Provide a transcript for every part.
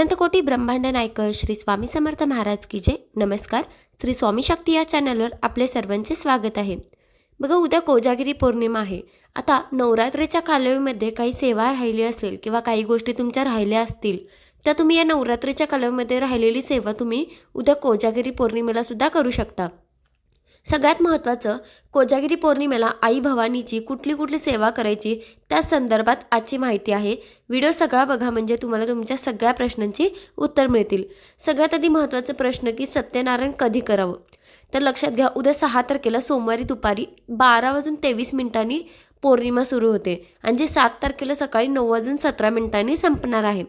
अनंतकोटी ब्रह्मांड नायक श्री स्वामी समर्थ महाराज की जय. नमस्कार. श्री स्वामी शक्ती या चॅनलवर आपले सर्वांचे स्वागत आहे. बघा उद्या कोजागिरी पौर्णिमा आहे. आता नवरात्रीच्या कालावधीमध्ये काही सेवा राहिली असेल किंवा काही गोष्टी तुमच्या राहिल्या असतील तर तुम्ही या नवरात्रीच्या कालावधीमध्ये राहिलेली सेवा तुम्ही उद्या कोजागिरी पौर्णिमेला सुद्धा करू शकता. सगळ्यात महत्त्वाचं कोजागिरी पौर्णिमेला आई भवानीची कुठली कुठली सेवा करायची त्या संदर्भात आजची माहिती आहे. व्हिडिओ सगळा बघा म्हणजे तुम्हाला तुमच्या सगळ्या प्रश्नांची उत्तर मिळतील. सगळ्यात आधी महत्त्वाचा प्रश्न की सत्यनारायण कधी करावं? तर लक्षात घ्या उद्या सहा तारखेला सोमवारी दुपारी बारा वाजून तेवीस मिनिटांनी पौर्णिमा सुरू होते. आणि जी सात तारखेला सकाळी नऊ वाजून सतरा मिनिटांनी संपणार आहे.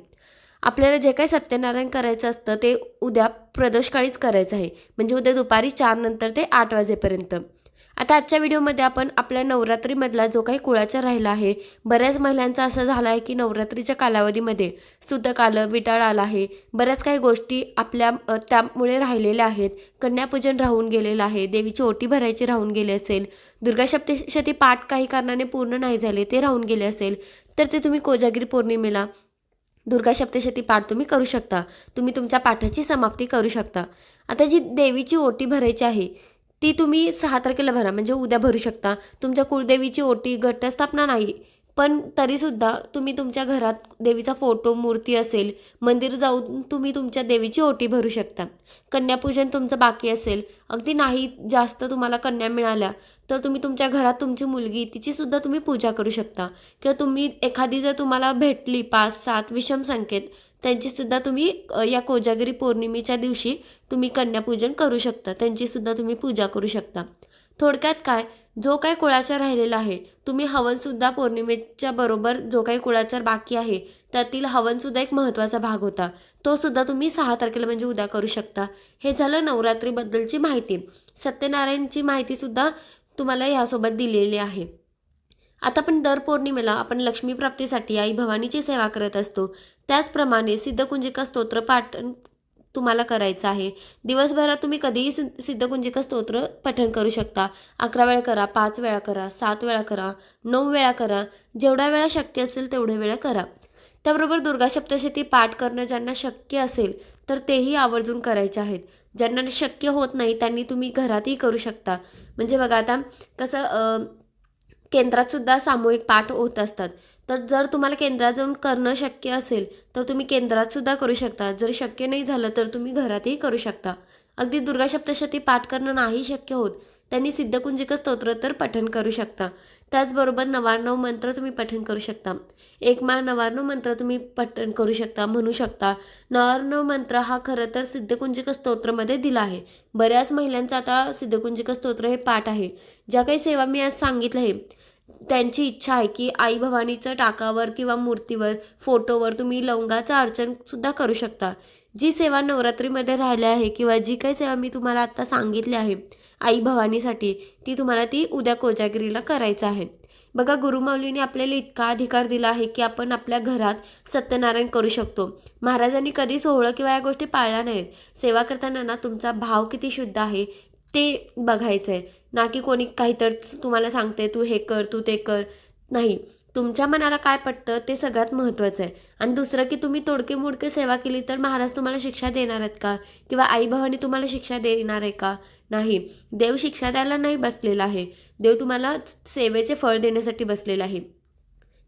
आपल्याला जे काही सत्यनारायण करायचं असतं ते उद्या प्रदोषकाळीच करायचं आहे. म्हणजे उद्या दुपारी चारनंतर ते आठ वाजेपर्यंत. आता आजच्या व्हिडिओमध्ये आपण आपल्या नवरात्रीमधला जो काही कुळाचा राहिला आहे बऱ्याच महिलांचं असं झालं आहे की नवरात्रीच्या कालावधीमध्ये सुतक आलं विटाळ आलं आहे. बऱ्याच काही गोष्टी आपल्या त्यामुळे राहिलेल्या आहेत. कन्यापूजन राहून गेलेलं आहे देवीची ओटी भरायची राहून गेली असेल दुर्गा सप्तशती पाठ काही कारणाने पूर्ण नाही झाले ते राहून गेले असेल. तर ते तुम्ही कोजागिरी पौर्णिमेला दुर्गा सप्तशती पाठ तुम्ही करू शकता. तुम्ही तुमच्या पाठाची समाप्ती करू शकता. आता जी देवीची ओटी भरायची आहे ती तुम्ही सहा तारखेला भरा. म्हणजे उद्या भरू शकता. तुमच्या कुलदेवीची ओटी घटस्थापना नाही. पण तरीसुद्धा तुम्ही तुमच्या घरात देवीचा फोटो मूर्ती असेल मंदिर जाऊन तुम्ही तुमच्या देवीची ओटी भरू शकता. कन्यापूजन तुमचं बाकी असेल. अगदी नाही जास्त तुम्हाला कन्या मिळाल्या तर तुम्ही तुमच्या घरात तुमची मुलगी तिचीसुद्धा तुम्ही पूजा करू शकता. किंवा तुम्ही एखादी जर तुम्हाला भेटली पाच सात विषम संकेत त्यांचीसुद्धा तुम्ही या कोजागिरी पौर्णिमेच्या दिवशी तुम्ही कन्यापूजन करू शकता. त्यांचीसुद्धा तुम्ही पूजा करू शकता. थोडक्यात काय? जो काही कुळाचार राहिलेला आहे तुम्ही हवनसुद्धा पौर्णिमेच्या बरोबर जो काही कुळाचार बाकी आहे त्यातील हवनसुद्धा एक महत्त्वाचा भाग होता. तो सुद्धा तुम्ही सहा तारखेला म्हणजे उद्या करू शकता. हे झालं नवरात्रीबद्दलची माहिती. सत्यनारायणची माहितीसुद्धा तुम्हाला ह्यासोबत दिलेली आहे. आता पण दर पौर्णिमेला आपण लक्ष्मी प्राप्तीसाठी आई भवानीची सेवा करत असतो. त्याचप्रमाणे सिद्धकुंजिका स्तोत्र पाठ तुम्हाला करायचं आहे. दिवसभरात तुम्ही कधीही सिद्ध सिद्धकुंजिका स्तोत्र पठण करू शकता. अकरा वेळा करा पाच वेळा करा सात वेळा करा नऊ वेळा करा. जेवढ्या वेळा शक्य असेल तेवढ्या वेळा करा. त्याबरोबर दुर्गा सप्तशती पाठ करणं ज्यांना शक्य असेल तर तेही आवर्जून करायचे आहेत. ज्यांना शक्य होत नाही त्यांनी तुम्ही घरातही करू शकता. म्हणजे बघा आता कसं केंद्रातसुद्धा सामूहिक पाठ होत असतात. तर जर तुम्हाला केंद्रात जाऊन करणं शक्य असेल तर तुम्ही केंद्रातसुद्धा करू शकता. जर शक्य नाही झालं तर तुम्ही घरातही करू शकता. अगदी दुर्गा सप्तशती पाठ करणं नाही शक्य होत. त्यांनी सिद्धकुंजिक स्तोत्र तर पठन करू शकता. त्याचबरोबर नवाण्णव मंत्र तुम्ही पठन करू शकता. एक मा नवाण्णव मंत्र तुम्ही पठन करू शकता म्हणू शकता. नवाण्णव मंत्र हा खरं तर सिद्धकुंजिक स्तोत्रमध्ये दिला आहे. बऱ्याच महिलांचं आता सिद्धकुंजिक स्तोत्र हे पाठ आहे. ज्या काही सेवा मी आज सांगितलं आहे त्यांची इच्छा आहे की आई भवानीचं टाकावर किंवा मूर्तीवर फोटोवर तुम्ही लवंगाचं अर्चनसुद्धा करू शकता. जी सेवा नवरात्रीमध्ये राहिली आहे किंवा जी काही सेवा मी तुम्हाला आत्ता सांगितली आहे आई भवानीसाठी ती तुम्हाला ती उद्या कोजागिरीला करायचं आहे. बघा गुरुमाऊलीने आपल्याला इतका अधिकार दिला आहे की आपण आपल्या घरात सत्यनारायण करू शकतो. महाराजांनी कधी सोहळं किंवा या गोष्टी पाळल्या नाहीत. सेवा करताना ना तुमचा भाव किती शुद्ध आहे ते बघायचं आहे ना की कोणी काहीतर तुम्हाला सांगते तू हे कर तू ते कर. नाही. तुमच्या मनाला काय पटतं ते सगळ्यात महत्त्वाचं आहे आणि दुसरं की तुम्ही तोडके मोडके सेवा केली तर महाराज तुम्हाला शिक्षा देणार आहेत का? किंवा आई भवानी तुम्हाला शिक्षा देणार आहे का? नाही. देव शिक्षा द्यायला नाही बसलेला आहे. देव तुम्हाला सेवेचे फळ देण्यासाठी बसलेला आहे.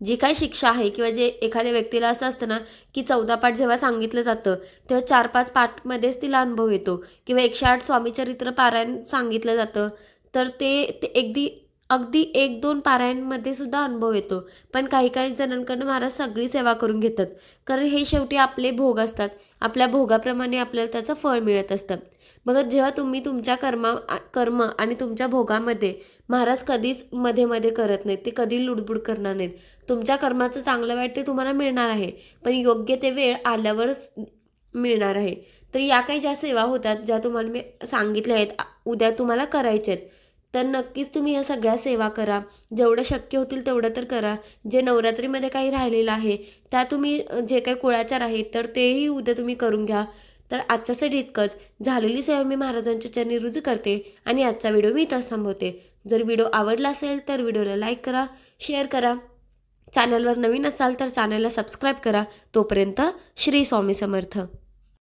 जी काही शिक्षा आहे किंवा जे एखाद्या व्यक्तीला असं असतं ना की चौदा पाठ जेव्हा सांगितलं जातं तेव्हा चार पाच पाठमध्येच तिला अनुभव येतो. किंवा एकशे आठ स्वामीचरित्र पारायण सांगितलं जातं तर ते ते अगदी अगदी एक दोन पारायणमध्ये सुद्धा अनुभव येतो. पण काही काही जणांकडनं महाराज सगळी सेवा करून घेतात. कारण हे शेवटी आपले भोग असतात. आपल्या भोगाप्रमाणे आपल्याला त्याचं फळ मिळत असतं. बघा जेव्हा तुम्ही तुमच्या कर्मा कर्म आणि तुमच्या भोगामध्ये महाराज कधीच मध्ये मध्ये करत नाहीत ते कधी लुडबुड करणार नाहीत. तुमच्या कर्माचं चांगलं वाईट ते तुम्हाला मिळणार आहे. पण योग्य ते वेळ आल्यावरच मिळणार आहे. तर या काही ज्या सेवा होतात ज्या तुम्हाला मी सांगितल्या आहेत उद्या तुम्हाला करायच्या आहेत. तर नक्कीच तुम्ही ह्या सगळ्या सेवा करा. जेवढं शक्य होतील तेवढं तर करा. जे नवरात्रीमध्ये काही राहिलेलं आहे त्या तुम्ही जे काही कुळाचार आहेत तर तेही उद्या तुम्ही करून घ्या. तर आजच्यासाठी इतकंच. झालेली सेवा मी महाराजांच्या चरणी रुजू करते आणि आजचा व्हिडिओ मी इथंच थांबवते. जर व्हिडिओ आवडला असेल तर व्हिडिओला लाईक करा शेअर करा. चॅनलवर नवीन असाल तर चॅनलला सबस्क्राईब करा. तोपर्यंत श्री स्वामी समर्थ.